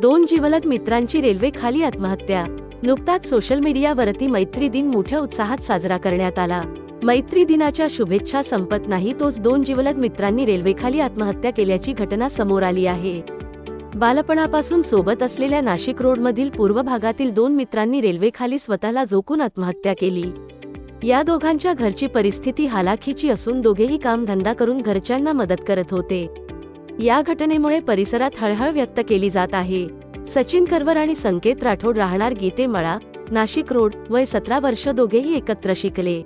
दोन जीवलग मित्रांची रेल्वे खाली आत्महत्या. नुकताच सोशल मीडियावरती मैत्री दिन मोठ्या उत्साहात साजरा करण्यात आला. मैत्री दिनाच्या शुभेच्छा संपत नाही तोच दोन जीवलग मित्रांनी रेल्वेखाली आत्महत्या केल्याची घटना समोर आली आहे. बालपणापासून सोबत असलेल्या नाशिक रोडमधील पूर्व भागातील दोन मित्रांनी रेल्वेखाली स्वतःला झोकून आत्महत्या केली. या दोघांच्या घरची परिस्थिती हालाखीची असून दोघेही कामधंदा करून घरच्यांना मदत करत होते. या घटनेमुळे परिसरात हळहळ व्यक्त केली जात आहे. सचिन करवर आणि संकेत राठोड राहणार गीते मळा नाशिक रोड वय सतरा वर्ष दोघेही एकत्र शिकले.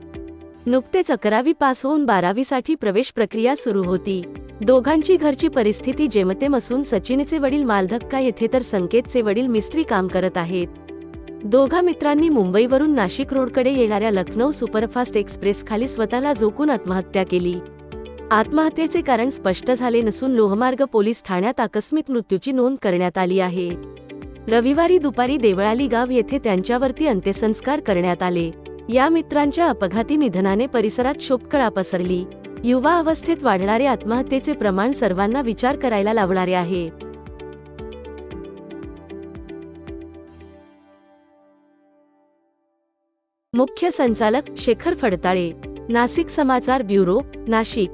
नुकतेच अकरावी पास होऊन बारावीसाठी प्रवेश प्रक्रिया सुरू होती. दोघांची घरची परिस्थिती जेमतेम असून सचिनचे वडील मालधक्का येथे तर संकेतचे वडील मिस्त्री काम करत आहेत. दोघा मित्रांनी मुंबईवरून नाशिक रोडकडे येणाऱ्या लखनौ सुपरफास्ट एक्सप्रेस खाली स्वतःला झोकून आत्महत्या केली. आत्महत्येचे कारण स्पष्ट झाले नसून लोहमार्ग पोलीस ठाण्यात आकस्मिक मृत्यूची नोंद करण्यात आली आहे. रविवारी दुपारी देवळाली गाव येथे त्यांच्यावरती अंत्यसंस्कार करण्यात आले. या मित्रांच्या अपघाती निधनाने परिसरात शोककळा पसरली. युवा अवस्थेत वाढणारे आत्महत्येचे प्रमाण सर्वांना विचार करायला लावणारे आहे. मुख्य संचालक शेखर फडताळे नाशिक समाचार ब्युरो नाशिक.